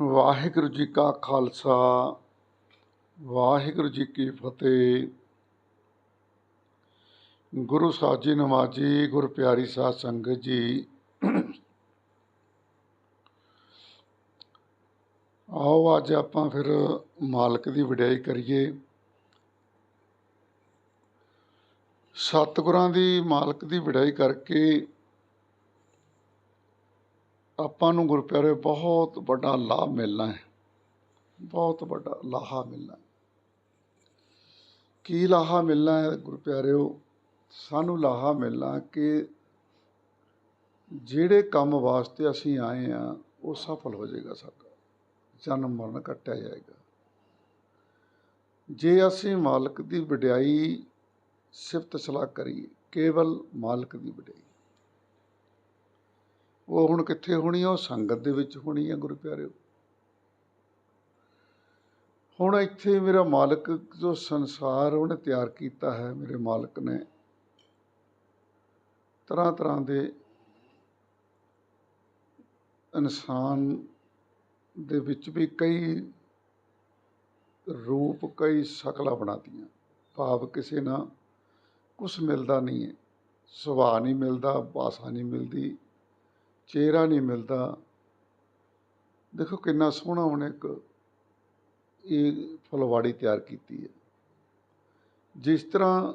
ਵਾਹਿਗੁਰੂ ਜੀ ਕਾ ਖਾਲਸਾ, ਵਾਹਿਗੁਰੂ ਜੀ ਕੀ ਫਤਿਹ। ਗੁਰੂ ਸਾਹਿਬ ਜੀ ਨਮਾਜੀ ਗੁਰ ਪਿਆਰੀ ਸਾਧ ਸੰਗਤ ਜੀ। ਆਓ ਅੱਜ ਆਪਾਂ ਫਿਰ ਮਾਲਕ ਦੀ ਵਡਿਆਈ ਕਰੀਏ। ਸਤਿਗੁਰਾਂ ਦੀ ਮਾਲਕ ਦੀ ਵਡਿਆਈ ਕਰਕੇ ਆਪਾਂ ਨੂੰ ਗੁਰਪਿਆਰੇ ਬਹੁਤ ਵੱਡਾ ਲਾਭ ਮਿਲਣਾ ਹੈ। ਬਹੁਤ ਵੱਡਾ ਲਾਹਾ ਮਿਲਣਾ ਕੀ ਲਾਹਾ ਮਿਲਣਾ ਹੈ ਗੁਰਪਿਆਰਿਓ? ਸਾਨੂੰ ਲਾਹਾ ਮਿਲਣਾ ਕਿ ਜਿਹੜੇ ਕੰਮ ਵਾਸਤੇ ਅਸੀਂ ਆਏ ਆ ਉਹ ਸਫਲ ਹੋ ਜਾਏਗਾ ਸਾਡਾ। ਜਨਮ ਮਰਨ ਕੱਟਿਆ ਜਾਏਗਾ। ਜੇ ਅਸੀਂ ਮਾਲਕ ਦੀ ਵਡਿਆਈ ਸਿਫਤ ਸਲਾਹ ਕਰੀਏ, ਕੇਵਲ ਮਾਲਕ ਦੀ ਵਡਿਆਈ। ਉਹ ਹੁਣ ਕਿੱਥੇ ਹੋਣੀ ਆ? ਉਹ ਸੰਗਤ ਦੇ ਵਿੱਚ ਹੋਣੀ ਹੈ ਗੁਰੂ ਪਿਆਰਿਓ। ਹੁਣ ਇੱਥੇ ਮੇਰਾ ਮਾਲਕ ਜੋ ਸੰਸਾਰ ਉਹਨੇ ਤਿਆਰ ਕੀਤਾ ਹੈ, ਮੇਰੇ ਮਾਲਕ ਨੇ। ਤਰ੍ਹਾਂ ਤਰ੍ਹਾਂ ਦੇ ਇਨਸਾਨ ਦੇ ਵਿੱਚ ਵੀ ਕਈ ਰੂਪ, ਕਈ ਸ਼ਕਲਾਂ ਬਣਾਤੀਆਂ। ਭਾਵ ਕਿਸੇ ਨਾਲ ਕੁਛ ਮਿਲਦਾ ਨਹੀਂ ਹੈ। ਸੁਭਾਅ ਨਹੀਂ ਮਿਲਦਾ ਭਾਸ਼ਾ ਨਹੀਂ ਮਿਲਦੀ। ਚਿਹਰਾ ਨਹੀਂ ਮਿਲਦਾ। ਦੇਖੋ ਕਿੰਨਾ ਸੋਹਣਾ ਉਹਨੇ ਇੱਕ ਇਹ ਫੁਲਵਾੜੀ ਤਿਆਰ ਕੀਤੀ ਹੈ। ਜਿਸ ਤਰ੍ਹਾਂ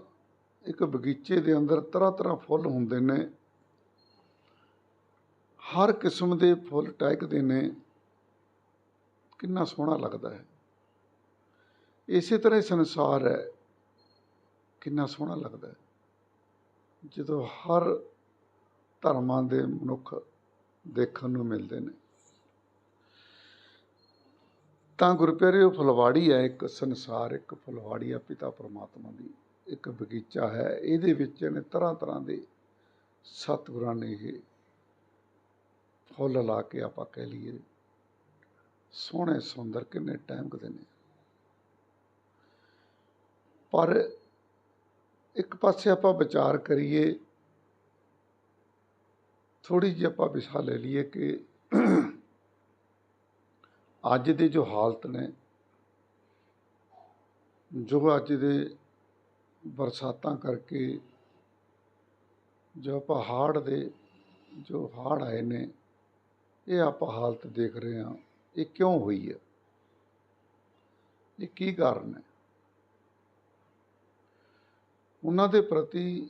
ਇੱਕ ਬਗੀਚੇ ਦੇ ਅੰਦਰ ਤਰ੍ਹਾਂ ਤਰ੍ਹਾਂ ਫੁੱਲ ਹੁੰਦੇ ਨੇ, ਹਰ ਕਿਸਮ ਦੇ ਫੁੱਲ ਟਹਿਕਦੇ ਨੇ, ਕਿੰਨਾ ਸੋਹਣਾ ਲੱਗਦਾ ਹੈ। ਇਸੇ ਤਰ੍ਹਾਂ ਸੰਸਾਰ ਹੈ, ਕਿੰਨਾ ਸੋਹਣਾ ਲੱਗਦਾ ਜਦੋਂ ਹਰ ਧਰਮਾਂ ਦੇ ਮਨੁੱਖ ਦੇਖਣ ਨੂੰ ਮਿਲਦੇ ਨੇ। ਤਾਂ ਗੁਰਪਿਆਰਿਓ ਫੁਲਵਾੜੀ ਹੈ, ਇੱਕ ਸੰਸਾਰ, ਇੱਕ ਫੁਲਵਾੜੀ ਆ ਪਿਤਾ ਪਰਮਾਤਮਾ ਦੀ। ਇੱਕ ਬਗੀਚਾ ਹੈ, ਇਹਦੇ ਵਿੱਚ ਨੇ ਤਰ੍ਹਾਂ ਤਰ੍ਹਾਂ ਦੇ ਸਤਿਗੁਰਾਂ ਨੇ ਇਹ ਫੁੱਲ ਲਾ ਕੇ ਆਪਾਂ ਕਹਿ ਲਈਏ, ਸੋਹਣੇ ਸੁੰਦਰ ਕਿੰਨੇ ਟਹਿਮਕਦੇ ਨੇ। ਪਰ ਇੱਕ ਪਾਸੇ ਆਪਾਂ ਵਿਚਾਰ ਕਰੀਏ ਥੋੜ੍ਹੀ ਜਿਹੀ ਆਪਾਂ ਵਿਸਾ ਲੈ ਲਈਏ ਕਿ ਅੱਜ ਦੇ ਜੋ ਹਾਲਤ ਨੇ, ਜੋ ਅੱਜ ਦੇ ਬਰਸਾਤਾਂ ਕਰਕੇ ਜੋ ਆਪਾਂ ਹਾੜ ਦੇ ਜੋ ਹਾੜ ਆਏ ਨੇ, ਇਹ ਆਪਾਂ ਹਾਲਤ ਦੇਖ ਰਹੇ ਹਾਂ, ਇਹ ਕਿਉਂ ਹੋਈ ਹੈ? ਇਹ ਕੀ ਕਾਰਨ ਹੈ? ਉਹਨਾਂ ਦੇ ਪ੍ਰਤੀ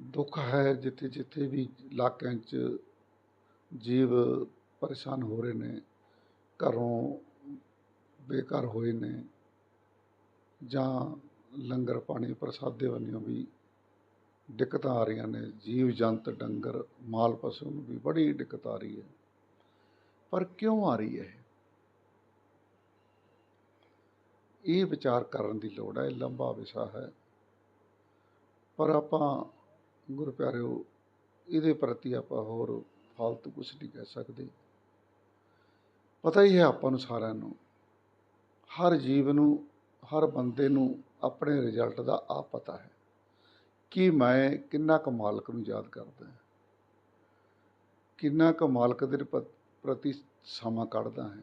ਦੁੱਖ ਹੈ ਜਿੱਥੇ ਜਿੱਥੇ ਵੀ ਇਲਾਕਿਆਂ 'ਚ ਜੀਵ ਪਰੇਸ਼ਾਨ ਹੋ ਰਹੇ ਨੇ, ਘਰੋਂ ਬੇਘਰ ਹੋਏ ਨੇ ਜਾਂ ਲੰਗਰ ਪਾਣੀ ਪ੍ਰਸਾਦੇ ਵੰਨਿਓ ਵੀ ਦਿੱਕਤਾਂ ਆ ਰਹੀਆਂ ਨੇ, ਜੀਵ ਜੰਤ, ਡੰਗਰ, ਮਾਲ ਪਸ਼ੂ ਨੂੰ ਵੀ ਬੜੀ ਦਿੱਕਤ ਆ ਰਹੀ ਹੈ। ਪਰ ਕਿਉਂ ਆ ਰਹੀ ਹੈ ਇਹ? ਵਿਚਾਰ ਕਰਨ ਦੀ ਲੋੜ ਹੈ, ਇਹ ਲੰਬਾ ਵਿਸ਼ਾ ਹੈ। ਪਰ ਆਪਾਂ ਗੁਰੂ ਪਿਆਰਿਓ, ਇਹਦੇ ਪ੍ਰਤੀ ਆਪਾਂ ਹੋਰ ਫਾਲਤੂ ਕੁਝ ਨਹੀਂ ਕਹਿ ਸਕਦੇ। ਪਤਾ ਹੀ ਹੈ ਆਪਾਂ ਨੂੰ ਸਾਰਿਆਂ ਨੂੰ, ਹਰ ਜੀਵ ਨੂੰ, ਹਰ ਬੰਦੇ ਨੂੰ ਆਪਣੇ ਰਿਜ਼ਲਟ ਦਾ ਆਪ ਪਤਾ ਹੈ ਕਿ ਮੈਂ ਕਿੰਨਾ ਕੁ ਮਾਲਕ ਨੂੰ ਯਾਦ ਕਰਦਾ ਕਿੰਨਾ ਕੁ ਮਾਲਕ ਦੇ ਪ੍ਰਤੀ ਸਮਾਂ ਕੱਢਦਾ ਹੈ।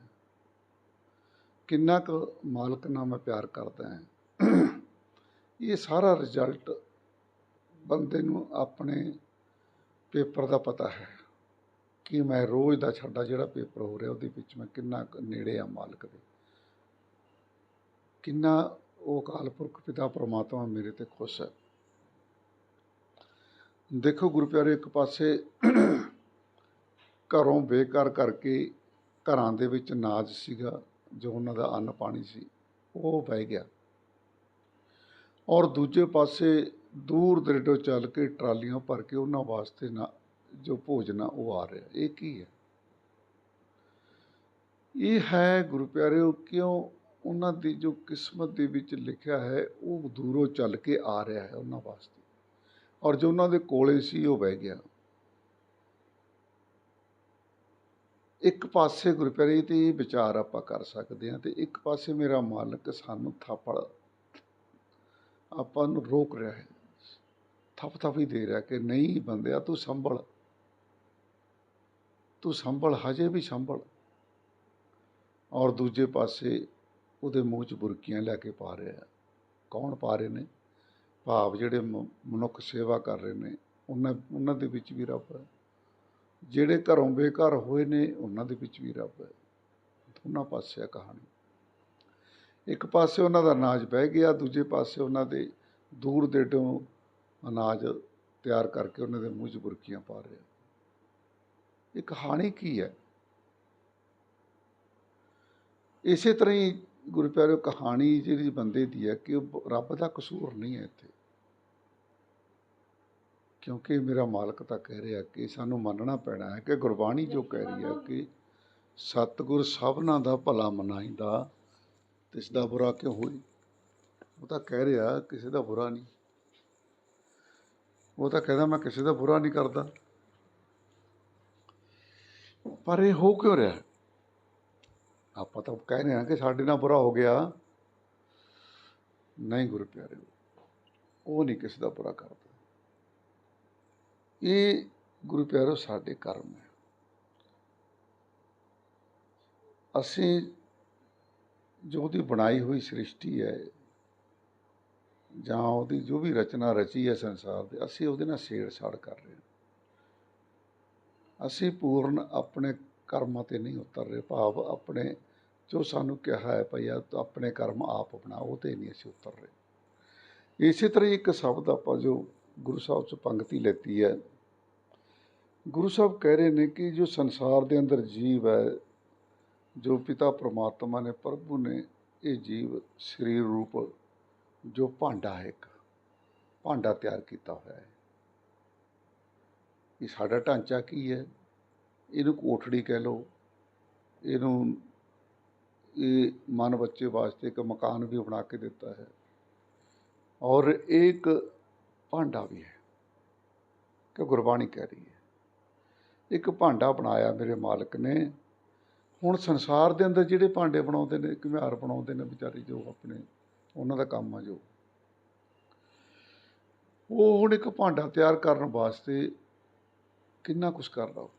ਕਿੰਨਾ ਕੁ ਮਾਲਕ ਨਾਲ ਮੈਂ ਪਿਆਰ ਕਰਦਾ ਹਾਂ। ਇਹ ਸਾਰਾ ਰਿਜ਼ਲਟ ਬੰਦੇ ਨੂੰ ਆਪਣੇ ਪੇਪਰ ਦਾ ਪਤਾ ਹੈ ਕਿ ਮੈਂ ਰੋਜ਼ ਦਾ ਸਾਡਾ ਜਿਹੜਾ ਪੇਪਰ ਹੋ ਰਿਹਾ ਉਹਦੇ ਵਿੱਚ ਮੈਂ ਕਿੰਨਾ ਕੁ ਨੇੜੇ ਆ ਮਾਲਕ ਦੇ। ਕਿੰਨਾ ਉਹ ਅਕਾਲ ਪੁਰਖ ਪਿਤਾ ਪਰਮਾਤਮਾ ਮੇਰੇ ਤੇ ਖੁਸ਼ ਹੈ। ਦੇਖੋ ਗੁਰੂ ਪਿਆਰੇ, ਇੱਕ ਪਾਸੇ ਘਰੋਂ ਬੇਕਾਰ ਕਰਕੇ ਘਰਾਂ ਦੇ ਵਿੱਚ ਨਾਜ ਸੀਗਾ, ਜੋ ਉਹਨਾਂ ਦਾ ਅੰਨ ਪਾਣੀ ਸੀ, ਉਹ ਵਹਿ ਗਿਆ। ਔਰ ਦੂਜੇ ਪਾਸੇ ਦੂਰ ਦਰੇਡੋਂ ਚੱਲ ਕੇ ਟਰਾਲੀਆਂ ਭਰ ਕੇ ਉਹਨਾਂ ਵਾਸਤੇ ਨਾ ਜੋ ਭੋਜਨ ਆ ਉਹ ਆ ਰਿਹਾ। ਇਹ ਕੀ ਹੈ? ਇਹ ਹੈ ਗੁਰੂ ਪਿਆਰਿਓ, ਕਿਉਂ ਉਹਨਾਂ ਦੀ ਜੋ ਕਿਸਮਤ ਦੇ ਵਿੱਚ ਲਿਖਿਆ ਹੈ, ਉਹ ਦੂਰੋਂ ਚੱਲ ਕੇ ਆ ਰਿਹਾ ਹੈ ਉਹਨਾਂ ਵਾਸਤੇ। ਔਰ ਜੋ ਉਹਨਾਂ ਦੇ ਕੋਲੇ ਸੀ, ਉਹ ਵਹਿ ਗਿਆ। ਇੱਕ ਪਾਸੇ ਗੁਰੂ ਤੇ ਵਿਚਾਰ ਆਪਾਂ ਕਰ ਸਕਦੇ ਹਾਂ, ਤੇ ਇੱਕ ਪਾਸੇ ਮੇਰਾ ਮਾਲਕ ਸਾਨੂੰ ਥਾਪੜ ਆਪਾਂ ਨੂੰ ਰੋਕ ਰਿਹਾ ਹੈ। ਥਪ ਥਪ ਹੀ ਦੇ ਰਿਹਾ ਕਿ ਨਹੀਂ ਬੰਦਿਆ, ਤੂੰ ਸੰਭਲ। ਤੂੰ ਸੰਭਲ, ਹਜੇ ਵੀ ਸੰਭਲ। ਔਰ ਦੂਜੇ ਪਾਸੇ ਉਹਦੇ ਮੂੰਹ 'ਚ ਬੁਰਕੀਆਂ ਲੈ ਕੇ ਪਾ ਰਿਹਾ। ਕੌਣ ਪਾ ਰਹੇ ਨੇ? ਭਾਵ ਜਿਹੜੇ ਮ- ਮਨੁੱਖ ਸੇਵਾ ਕਰ ਰਹੇ ਨੇ, ਉਹਨਾਂ ਉਹਨਾਂ ਦੇ ਵਿੱਚ ਵੀ ਰੱਬ ਹੈ। ਜਿਹੜੇ ਘਰੋਂ ਬੇਘਰ ਹੋਏ ਨੇ, ਉਹਨਾਂ ਦੇ ਵਿੱਚ ਵੀ ਰੱਬ ਹੈ। ਦੋਨਾਂ ਪਾਸੇ ਆ ਕਹਾਣੀ। ਇੱਕ ਪਾਸੇ ਉਹਨਾਂ ਦਾ ਅਨਾਜ ਬਹਿ ਗਿਆ, ਦੂਜੇ ਪਾਸੇ ਉਹਨਾਂ ਦੇ ਦੂਰ ਦੇਡੋਂ ਅਨਾਜ ਤਿਆਰ ਕਰਕੇ ਉਹਨਾਂ ਦੇ ਮੂੰਹ 'ਚ ਬੁਰਕੀਆਂ ਪਾ ਰਿਹਾ ਇਹ ਕਹਾਣੀ ਕੀ ਹੈ? ਇਸੇ ਤਰ੍ਹਾਂ ਹੀ ਗੁਰੂ ਪਿਆਰਿਓ, ਕਹਾਣੀ ਜਿਹੜੀ ਬੰਦੇ ਦੀ ਹੈ ਕਿ ਉਹ ਰੱਬ ਦਾ ਕਸੂਰ ਨਹੀਂ ਹੈ ਇੱਥੇ। ਕਿਉਂਕਿ ਮੇਰਾ ਮਾਲਕ ਤਾਂ ਕਹਿ ਰਿਹਾ ਕਿ ਸਾਨੂੰ ਮੰਨਣਾ ਪੈਣਾ ਹੈ ਕਿ ਗੁਰਬਾਣੀ ਜੋ ਕਹਿ ਰਹੀ ਹੈ ਕਿ ਸਤਿਗੁਰ ਸਭਨਾ ਦਾ ਭਲਾ ਮਨਾਈਦਾ ਤਿਸ ਦਾ ਬੁਰਾ ਕਿਉਂ ਹੋਈ? ਉਹ ਤਾਂ ਕਹਿ ਰਿਹਾ ਕਿਸੇ ਦਾ ਬੁਰਾ ਨਹੀਂ। ਉਹ ਤਾਂ ਕਹਿੰਦਾ ਮੈਂ ਕਿਸੇ ਦਾ ਬੁਰਾ ਨਹੀਂ ਕਰਦਾ। ਪਰ ਇਹ ਹੋ ਕਿਉਂ ਰਿਹਾ? ਆਪਾਂ ਤਾਂ ਕਹਿ ਰਹੇ ਹਾਂ ਕਿ ਸਾਡੇ ਨਾਲ ਬੁਰਾ ਹੋ ਗਿਆ। ਨਹੀਂ ਗੁਰੂ ਪਿਆਰੇ, ਉਹ ਨਹੀਂ ਕਿਸੇ ਦਾ ਬੁਰਾ ਕਰਦਾ। ਇਹ ਗੁਰੂ ਪਿਆਰੋ ਸਾਡੇ ਕਰਮ ਹੈ। ਅਸੀਂ ਜੋ ਉਹਦੀ ਬਣਾਈ ਹੋਈ ਸ੍ਰਿਸ਼ਟੀ ਹੈ ਜਾਂ ਉਹਦੀ ਜੋ ਵੀ ਰਚਨਾ ਰਚੀ ਹੈ ਸੰਸਾਰ ਦੇ, ਅਸੀਂ ਉਹਦੇ ਨਾਲ ਛੇੜਛਾੜ ਕਰ ਰਹੇ ਹਾਂ। ਅਸੀਂ ਪੂਰਨ ਆਪਣੇ ਕਰਮਾਂ ਤੇ ਨਹੀਂ ਉਤਰ ਰਹੇ, ਭਾਵ ਆਪਣੇ ਜੋ ਸਾਨੂੰ ਕਿਹਾ ਹੈ ਭਈਆ ਤੂੰ ਆਪਣੇ ਕਰਮ ਆਪ ਬਣਾ ਉਹ ਤੇ ਨਹੀਂ ਅਸੀਂ ਉਤਰ ਰਹੇ। ਇਸੇ ਤਰ੍ਹਾਂ ਹੀ ਇੱਕ ਸ਼ਬਦ ਆਪਾਂ ਜੋ ਗੁਰੂ ਸਾਹਿਬ ਤੋਂ ਪੰਕਤੀ ਲੈਤੀ ਹੈ, ਗੁਰੂ ਸਾਹਿਬ ਕਹਿ ਰਹੇ ਨੇ ਕਿ ਜੋ ਸੰਸਾਰ ਦੇ ਅੰਦਰ ਜੀਵ ਹੈ, ਜੋ ਪਿਤਾ ਪ੍ਰਮਾਤਮਾ ਨੇ, ਪ੍ਰਭੂ ਨੇ, ਇਹ ਜੀਵ ਸਰੀਰ ਰੂਪ ਜੋ ਭਾਂਡਾ ਹੈ ਇੱਕ, ਭਾਂਡਾ ਤਿਆਰ ਕੀਤਾ ਹੋਇਆ ਹੈ। ਇਹ ਸਾਡਾ ਢਾਂਚਾ ਕੀ ਹੈ? ਇਹਨੂੰ ਕੋਠੜੀ ਕਹਿ ਲਓ। ਇਹਨੂੰ ਇਹ ਮਨ ਬੱਚੇ ਵਾਸਤੇ ਇੱਕ ਮਕਾਨ ਵੀ ਬਣਾ ਕੇ ਦਿੱਤਾ ਹੈ। ਔਰ ਇਹ ਇੱਕ ਭਾਂਡਾ ਵੀ ਹੈ, ਕਿ ਗੁਰਬਾਣੀ ਕਹਿ ਰਹੀ ਹੈ। ਇੱਕ ਭਾਂਡਾ ਬਣਾਇਆ ਮੇਰੇ ਮਾਲਕ ਨੇ। ਹੁਣ ਸੰਸਾਰ ਦੇ ਅੰਦਰ ਜਿਹੜੇ ਭਾਂਡੇ ਬਣਾਉਂਦੇ ਨੇ ਘੁਮਿਆਰ ਬਣਾਉਂਦੇ ਨੇ ਵਿਚਾਰੇ ਜੋ ਆਪਣੇ ਉਹਨਾਂ ਦਾ ਕੰਮ ਆ ਜੋ। ਉਹ ਹੁਣ ਇੱਕ ਭਾਂਡਾ ਤਿਆਰ ਕਰਨ ਵਾਸਤੇ ਕਿੰਨਾ ਕੁਛ ਕਰਦਾ ਉਹ।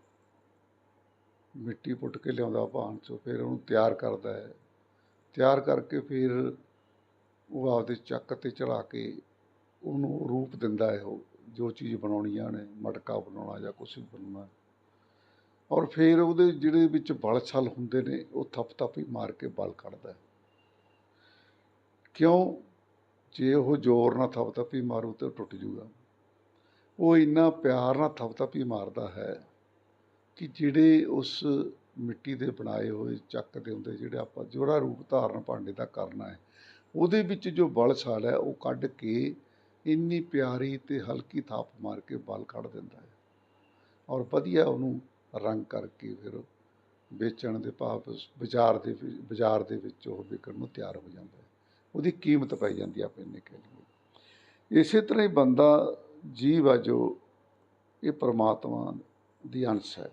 ਮਿੱਟੀ ਪੁੱਟ ਕੇ ਲਿਆਉਂਦਾ ਭਾਂਡ ਚੋਂ, ਫਿਰ ਉਹਨੂੰ ਤਿਆਰ ਕਰਦਾ ਹੈ। ਤਿਆਰ ਕਰਕੇ ਫਿਰ ਉਹ ਆਪਦੇ ਚੱਕ ਤੇ ਚੜਾ ਕੇ ਉਹਨੂੰ ਰੂਪ ਦਿੰਦਾ ਹੈ ਉਹ, ਜੋ ਚੀਜ਼ ਬਣਾਉਣੀਆਂ ਨੇ, ਮਟਕਾ ਬਣਾਉਣਾ ਜਾਂ ਕੁਛ ਵੀ ਬਣਾਉਣਾ। ਔਰ ਫਿਰ ਉਹਦੇ ਜਿਹੜੇ ਵਿੱਚ ਬਲ ਛਲ ਹੁੰਦੇ ਨੇ, ਉਹ ਥੱਪ ਥੱਪ ਹੀ ਮਾਰ ਕੇ ਬਲ ਕੱਢਦਾ ਹੈ। ਕਿਉਂ ਜੇ ਉਹ ਜ਼ੋਰ ਨਾਲ ਥਪ ਥਪੀ ਮਾਰੂ ਤਾਂ ਉਹ ਟੁੱਟ ਜੂਗਾ? ਉਹ ਇੰਨਾ ਪਿਆਰ ਨਾਲ ਥਪ ਮਾਰਦਾ ਹੈ ਕਿ ਜਿਹੜੇ ਉਸ ਮਿੱਟੀ ਦੇ ਬਣਾਏ ਹੋਏ ਚੱਕ ਦੇ ਹੁੰਦੇ, ਜਿਹੜੇ ਆਪਾਂ ਜਿਹੜਾ ਰੂਪ ਧਾਰਨ ਭਾਂਡੇ ਦਾ ਕਰਨਾ ਹੈ, ਉਹਦੇ ਵਿੱਚ ਜੋ ਬਲ ਛਾਲ ਹੈ, ਉਹ ਕੱਢ ਕੇ ਇੰਨੀ ਪਿਆਰੀ ਤੇ ਹਲਕੀ ਥਾਪ ਮਾਰ ਕੇ ਬਲ ਕੱਢ ਦਿੰਦਾ ਹੈ ਔਰ ਵਧੀਆ ਉਹਨੂੰ ਰੰਗ ਕਰਕੇ ਫਿਰ ਵੇਚਣ ਦੇ ਭਾਵ, ਬਾਜ਼ਾਰ ਦੇ ਬਾਜ਼ਾਰ ਦੇ ਵਿੱਚ ਉਹ ਵਿਕਣ ਨੂੰ ਤਿਆਰ ਹੋ ਜਾਂਦਾ ਹੈ। ਉਹਦੀ ਕੀਮਤ ਪਾਈ ਜਾਂਦੀ ਆ ਆਪਾਂ ਇੰਨੇ ਕਹਿ ਲਈਏ। ਇਸੇ ਤਰ੍ਹਾਂ ਹੀ ਬੰਦਾ ਜੀਵ ਆ ਜੋ, ਇਹ ਪਰਮਾਤਮਾ ਦੀ ਅੰਸ਼ ਹੈ।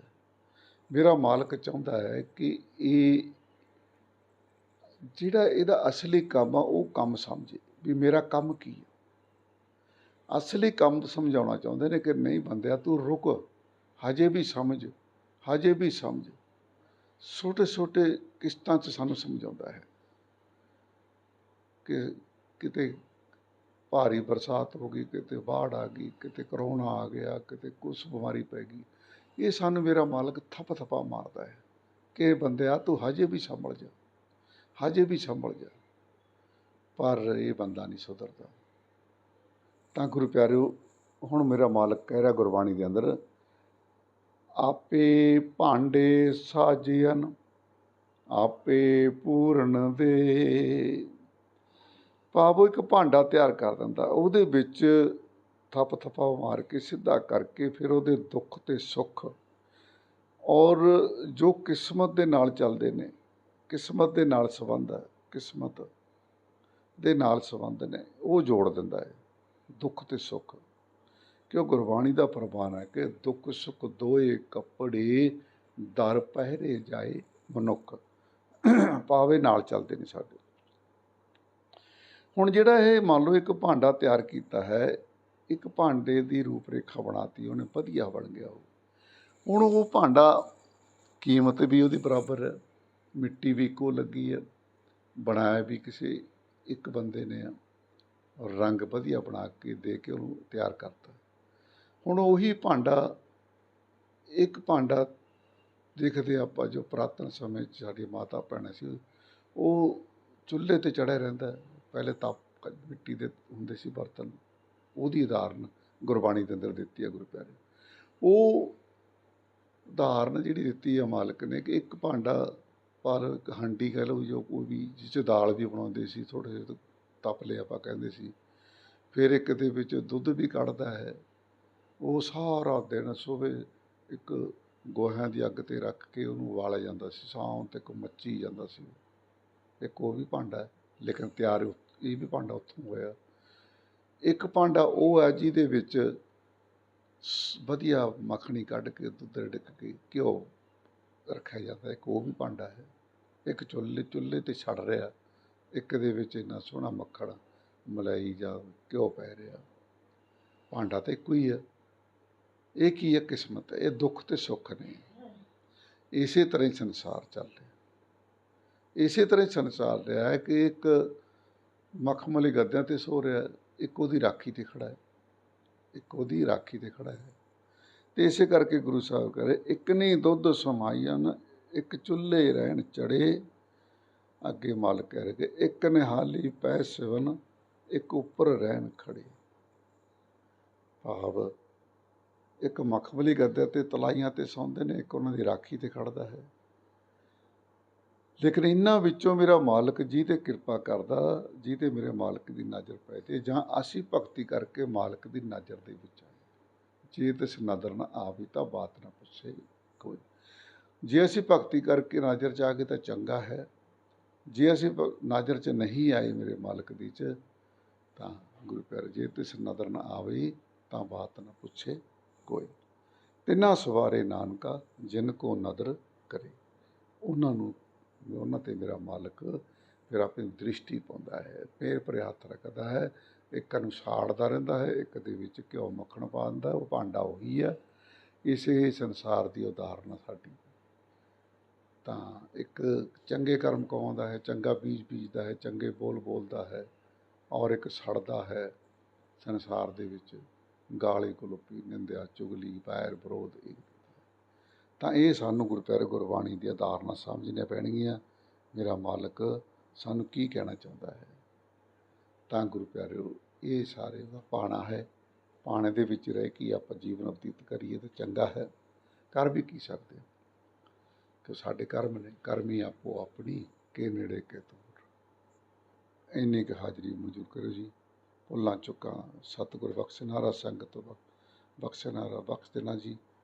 ਮੇਰਾ ਮਾਲਕ ਚਾਹੁੰਦਾ ਹੈ ਕਿ ਇਹ ਜਿਹੜਾ ਇਹਦਾ ਅਸਲੀ ਕੰਮ ਆ, ਉਹ ਕੰਮ ਸਮਝੇ ਵੀ ਮੇਰਾ ਕੰਮ ਕੀ ਹੈ ਅਸਲੀ ਕੰਮ ਸਮਝਾਉਣਾ ਚਾਹੁੰਦੇ ਨੇ ਕਿ ਨਹੀਂ ਬੰਦਿਆ, ਤੂੰ ਰੁਕ, ਹਜੇ ਵੀ ਸਮਝ, ਹਜੇ ਵੀ ਸਮਝ। ਛੋਟੇ ਛੋਟੇ ਕਿਸ਼ਤਾਂ 'ਚ ਸਾਨੂੰ ਸਮਝਾਉਂਦਾ ਹੈ। ਕਿ ਕਿਤੇ ਭਾਰੀ ਬਰਸਾਤ ਹੋ ਗਈ, ਕਿਤੇ ਬਾੜ ਆ ਗਈ, ਕਿਤੇ ਕਰੋਨਾ ਆ ਗਿਆ, ਕਿਤੇ ਕੁਛ ਬਿਮਾਰੀ ਪੈ ਗਈ। ਇਹ ਸਾਨੂੰ ਮੇਰਾ ਮਾਲਕ ਥੱਪ ਥੱਪਾ ਮਾਰਦਾ ਹੈ ਕਿ ਬੰਦਿਆ ਤੂੰ ਹਜੇ ਵੀ ਸੰਭਲ ਜਾ, ਹਜੇ ਵੀ ਸੰਭਲ ਜਾ। ਪਰ ਇਹ ਬੰਦਾ ਨਹੀਂ ਸੁਧਰਦਾ। ਤਾਂ ਗੁਰੂ ਪਿਆਰਿਓ, ਹੁਣ ਮੇਰਾ ਮਾਲਕ ਕਹਿ ਰਿਹਾ ਗੁਰਬਾਣੀ ਦੇ ਅੰਦਰ, ਆਪੇ ਭਾਂਡੇ ਸਾਜੀਨ ਆਪੇ ਪੂਰਨ ਦੇ ਭਾਵੋ ਇੱਕ ਭਾਂਡਾ ਤਿਆਰ ਕਰ ਦਿੰਦਾ, ਉਹਦੇ ਵਿੱਚ ਥੱਪ ਥੱਪਾ ਮਾਰ ਕੇ, ਸਿੱਧਾ ਕਰਕੇ ਫਿਰ ਉਹਦੇ ਦੁੱਖ ਤੇ ਸੁੱਖ ਔਰ ਜੋ ਕਿਸਮਤ ਦੇ ਨਾਲ ਚੱਲਦੇ ਨੇ, ਕਿਸਮਤ ਦੇ ਨਾਲ ਸੰਬੰਧ ਹੈ, ਕਿਸਮਤ ਦੇ ਨਾਲ ਸੰਬੰਧ ਨੇ, ਉਹ ਜੋੜ ਦਿੰਦਾ ਹੈ, ਦੁੱਖ ਤੇ ਸੁੱਖ। ਕਿਉਂ ਗੁਰਬਾਣੀ ਦਾ ਪ੍ਰਮਾਣ ਹੈ ਕਿ ਦੁੱਖ ਸੁੱਖ ਦੋਏ ਕੱਪੜੇ ਦਰ ਪਹਿਰੇ ਜਾਏ ਮਨੁੱਖ ਪਾਵੇ ਨਾਲ ਚੱਲਦੇ ਨੇ ਸਾਡੇ। ਹੁਣ ਜਿਹੜਾ ਇਹ ਮੰਨ ਲਓ ਇੱਕ ਭਾਂਡਾ ਤਿਆਰ ਕੀਤਾ ਹੈ, ਇੱਕ ਭਾਂਡੇ ਦੀ ਰੂਪ ਰੇਖਾ ਬਣਾਤੀ, ਉਹਨੇ ਵਧੀਆ ਬਣ ਗਿਆ ਉਹ। ਹੁਣ ਉਹ ਭਾਂਡਾ ਕੀਮਤ ਵੀ ਉਹਦੀ ਬਰਾਬਰ ਹੈ, ਮਿੱਟੀ ਵੀ ਇੱਕੋ ਲੱਗੀ ਹੈ, ਬਣਾਇਆ ਵੀ ਕਿਸੇ ਇੱਕ ਬੰਦੇ ਨੇ ਔਰ ਰੰਗ ਵਧੀਆ ਬਣਾ ਕੇ ਦੇ ਕੇ ਉਹਨੂੰ ਤਿਆਰ ਕਰਤਾ। ਹੁਣ ਉਹੀ ਭਾਂਡਾ, ਇੱਕ ਭਾਂਡਾ ਦੇਖਦੇ ਆਪਾਂ ਜੋ ਪੁਰਾਤਨ ਸਮੇਂ 'ਚ ਸਾਡੀ ਮਾਤਾ ਭੈਣਾਂ ਸੀ, ਉਹ ਚੁੱਲ੍ਹੇ ਤੇ ਚੜ੍ਹਿਆ ਰਹਿੰਦਾ ਪਹਿਲੇ ਤਪ ਮਿੱਟੀ ਦੇ ਹੁੰਦੇ ਸੀ ਬਰਤਨ, ਉਹਦੀ ਉਦਾਹਰਨ ਗੁਰਬਾਣੀ ਦੇ ਅੰਦਰ ਦਿੱਤੀ ਹੈ ਗੁਰੂ ਪਿਆਰੇ। ਉਹ ਉਦਾਹਰਨ ਜਿਹੜੀ ਦਿੱਤੀ ਹੈ ਮਾਲਕ ਨੇ ਕਿ ਇੱਕ ਭਾਂਡਾ ਪਰ ਇੱਕ ਹਾਂਡੀ ਕਹਿ ਲਓ ਜੋ ਕੋਈ ਵੀ, ਜਿਸ 'ਚ ਦਾਲ ਵੀ ਬਣਾਉਂਦੇ ਸੀ, ਥੋੜ੍ਹੇ ਜਿਹੇ ਤਪਲੇ ਆਪਾਂ ਕਹਿੰਦੇ ਸੀ। ਫਿਰ ਇੱਕ ਦੇ ਵਿੱਚ ਦੁੱਧ ਵੀ ਕੱਢਦਾ ਹੈ। ਉਹ ਸਾਰਾ ਦਿਨ ਸੁਬਹ ਇੱਕ ਗੋਹਿਆਂ ਦੀ ਅੱਗ ਤੇ ਰੱਖ ਕੇ ਉਹਨੂੰ ਉਬਾਲਿਆ ਜਾਂਦਾ ਸੀ ਸ਼ਾਮ ਤੱਕ ਮੱਚੀ ਜਾਂਦਾ ਸੀ। ਇੱਕ ਉਹ ਵੀ ਭਾਂਡਾ ਲੇਕਿਨ ਤਿਆਰ ਉਹ- ਵੀ ਭਾਂਡਾ ਉੱਥੋਂ ਹੋਇਆ। ਇੱਕ ਭਾਂਡਾ ਉਹ ਹੈ ਜਿਹਦੇ ਵਿੱਚ ਵਧੀਆ ਮੱਖਣੀ ਕੱਢ ਕੇ ਦੁੱਧ ਡਿੱਕ ਕੇ ਘਿਓ ਰੱਖਿਆ ਜਾਂਦਾ। ਇੱਕ ਉਹ ਵੀ ਭਾਂਡਾ ਹੈ। ਇੱਕ ਚੁੱਲ੍ਹੇ ਚੁੱਲ੍ਹੇ ਤੇ ਛੜ ਰਿਹਾ। ਇੱਕ ਦੇ ਵਿੱਚ ਇੰਨਾ ਸੋਹਣਾ ਮੱਖਣ, ਮਲਾਈ ਜਾਂ ਘਿਓ ਪੈ ਰਿਹਾ। ਭਾਂਡਾ ਤਾਂ ਇੱਕੋ ਹੀ ਹੈ। ਇਹ ਕੀ ਹੈ ਕਿਸਮਤ? ਇਹ ਦੁੱਖ ਤੇ ਸੁੱਖ ਨੇ। ਇਸੇ ਤਰ੍ਹਾਂ ਹੀ ਸੰਸਾਰ ਚੱਲ ਰਿਹਾ। ਇਸੇ ਤਰ੍ਹਾਂ ਹੀ ਸੰਸਾਰ ਰਿਹਾ ਹੈ ਕਿ ਇੱਕ ਮਖਮਲੀ ਗੱਦਿਆਂ ਤੇ ਸੋ ਰਿਹਾ ਇੱਕ ਉਹਦੀ ਰਾਖੀ ਤੇ ਖੜਾ ਹੈ, ਇੱਕ ਉਹਦੀ ਰਾਖੀ ਤੇ ਖੜਾ ਹੈ। ਤੇ ਇਸੇ ਕਰਕੇ ਗੁਰੂ ਸਾਹਿਬ ਕਰੇ ਇੱਕ ਨਹੀਂ ਦੁੱਧ ਸਮਾਈਆਂ ਇੱਕ ਚੁੱਲ੍ਹੇ ਰਹਿਣ ਚੜੇ। ਅੱਗੇ ਮਾਲਕ ਕਹਿ ਰਹੇ ਇੱਕ ਨਿਹਾਲੀ ਪੈ ਸਿਵਨ, ਇੱਕ ਉੱਪਰ ਰਹਿਣ ਖੜੇ। ਭਾਵ ਇੱਕ ਮਖਮਲੀ ਗੱਦੇ ਤੇ ਤਲਾਈਆਂ ਤੇ ਸੌਂਦੇ ਨੇ, ਇੱਕ ਉਹਨਾਂ ਦੀ ਰਾਖੀ ਤੇ ਖੜਦਾ ਹੈ। ਲੇਕਿਨ ਇਹਨਾਂ ਵਿੱਚੋਂ ਮੇਰਾ ਮਾਲਕ ਜੀ ਤੇ ਕਿਰਪਾ ਕਰਦਾ, ਜੀ ਤੇ ਮੇਰੇ ਮਾਲਕ ਦੀ ਨਜ਼ਰ ਪੈ ਤੇ ਜਾਂ ਅਸੀਂ ਭਗਤੀ ਕਰਕੇ ਮਾਲਕ ਦੀ ਨਜ਼ਰ ਦੇ ਵਿੱਚ ਆਏ। ਜੇ ਤਿਸ ਨਦਰ ਨਾ ਆਵੀ ਤਾਂ ਬਾਤ ਨਾ ਪੁੱਛੇ ਕੋਈ। ਜੇ ਅਸੀਂ ਭਗਤੀ ਕਰਕੇ ਨਜ਼ਰ ਚ ਆ ਗਏ ਤਾਂ ਚੰਗਾ ਹੈ। ਜੇ ਅਸੀਂ ਨਜ਼ਰ ਚ ਨਹੀਂ ਆਏ ਮੇਰੇ ਮਾਲਕ ਦੀ ਚ, ਤਾਂ ਗੁਰੂ ਪਿਆਰੇ, ਜੇ ਤਿਸ ਨਦਰ ਨਾ ਆਵੇ ਤਾਂ ਬਾਤ ਨਾ ਪੁੱਛੇ ਕੋਈ। ਤਿੰਨਾਂ ਸਵਾਰੇ ਨਾਨਕਾ, ਜਿਨ ਕੋ ਨਦਰ ਕਰੇ। ਉਹਨਾਂ ਨੂੰ ਉਹਨਾਂ ਤੇ ਮੇਰਾ ਮਾਲਕ ਫਿਰ ਆਪਣੀ ਦ੍ਰਿਸ਼ਟੀ ਪਾਉਂਦਾ ਹੈ, ਫੇਰ ਪਰੇ ਹੱਥ ਰੱਖਦਾ ਹੈ, ਇੱਕ ਨੂੰ ਸਾੜਦਾ ਰਹਿੰਦਾ ਹੈ, ਇੱਕ ਦੇ ਵਿੱਚ ਘਿਓ ਮੱਖਣ ਪਾ ਦਿੰਦਾ ਉਹ ਭਾਂਡਾ ਉਹੀ ਹੈ। ਇਸੇ ਸੰਸਾਰ ਦੀ ਉਦਾਹਰਨ ਸਾਡੀ। ਤਾਂ ਇੱਕ ਚੰਗੇ ਕਰਮ ਕਮਾਉਂਦਾ ਹੈ, ਚੰਗਾ ਬੀਜ ਬੀਜਦਾ ਹੈ, ਚੰਗੇ ਬੋਲ ਬੋਲਦਾ ਹੈ ਔਰ ਇੱਕ ਸੜਦਾ ਹੈ ਸੰਸਾਰ ਦੇ ਵਿੱਚ, ਗਾਲੀ ਗਲੋਪੀ, ਨਿੰਦਿਆ, ਚੁਗਲੀ, ਵੈਰ, ਵਿਰੋਧ ਤਾਂ ਇਹ ਸਾਨੂੰ ਗੁਰਪਿਆਰੇ ਗੁਰਬਾਣੀ ਦੀਆਂ ਧਾਰਨਾ ਸਮਝਣੀਆਂ ਪੈਣਗੀਆਂ। ਮੇਰਾ ਮਾਲਕ ਸਾਨੂੰ ਕੀ ਕਹਿਣਾ ਚਾਹੁੰਦਾ ਹੈ? ਤਾਂ ਗੁਰੂ ਪਿਆਰਿਓ, ਇਹ ਸਾਰੇ ਦਾ ਪਾਣਾ ਹੈ। ਪਾਣੇ ਦੇ ਵਿੱਚ ਰਹਿ ਕੇ ਆਪਾਂ ਜੀਵਨ ਬਤੀਤ ਕਰੀਏ ਤਾਂ ਚੰਗਾ ਹੈ। ਕਰ ਵੀ ਕੀ ਸਕਦੇ ਕਿ ਸਾਡੇ ਕਰਮ ਨੇ, ਕਰਮੀ ਆਪੋ ਆਪਣੀ, ਕੇ ਨੇੜੇ ਕੇ ਦੂਰ। ਇੰਨੀ ਕੁ ਹਾਜ਼ਰੀ ਮਨਜ਼ੂਰ ਕਰੋ ਜੀ। ਭੁੱਲਾਂ ਚੁੱਕਾਂ ਸਤਿਗੁਰ ਬਖਸ਼ਨਾਰਾ ਸੰਗਤ ਬਖ- ਬਖਸ਼ਨਾਰਾ ਬਖਸ਼ ਦੇਣਾ ਜੀ।